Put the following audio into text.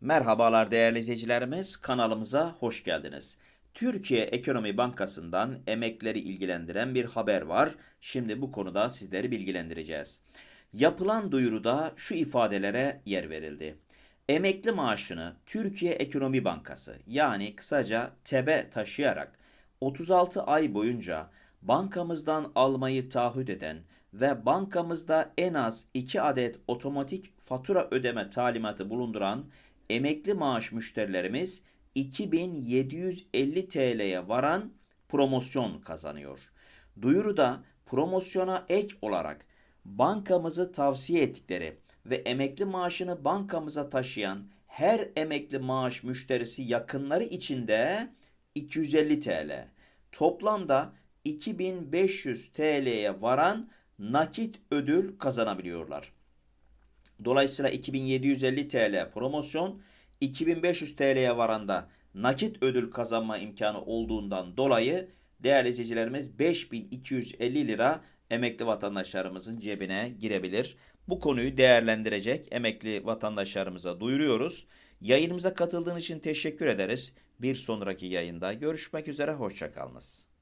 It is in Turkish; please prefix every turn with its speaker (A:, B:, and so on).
A: Merhabalar değerli izleyicilerimiz, kanalımıza hoş geldiniz. Türkiye Ekonomi Bankası'ndan emekleri ilgilendiren bir haber var. Şimdi bu konuda sizleri bilgilendireceğiz. Yapılan duyuruda şu ifadelere yer verildi. Emekli maaşını Türkiye Ekonomi Bankası yani kısaca TEB'e taşıyarak 36 ay boyunca bankamızdan almayı taahhüt eden ve bankamızda en az 2 adet otomatik fatura ödeme talimatı bulunduran emekli maaş müşterilerimiz 2750 TL'ye varan promosyon kazanıyor. Duyuruda promosyona ek olarak bankamızı tavsiye ettikleri ve emekli maaşını bankamıza taşıyan her emekli maaş müşterisi yakınları için de 250 TL. Toplamda 2500 TL'ye varan nakit ödül kazanabiliyorlar. Dolayısıyla 2750 TL promosyon 2500 TL'ye varanda nakit ödül kazanma imkanı olduğundan dolayı değerli izleyicilerimiz 5250 lira emekli vatandaşlarımızın cebine girebilir. Bu konuyu değerlendirecek emekli vatandaşlarımıza duyuruyoruz. Yayınımıza katıldığın için teşekkür ederiz. Bir sonraki yayında görüşmek üzere hoşçakalınız.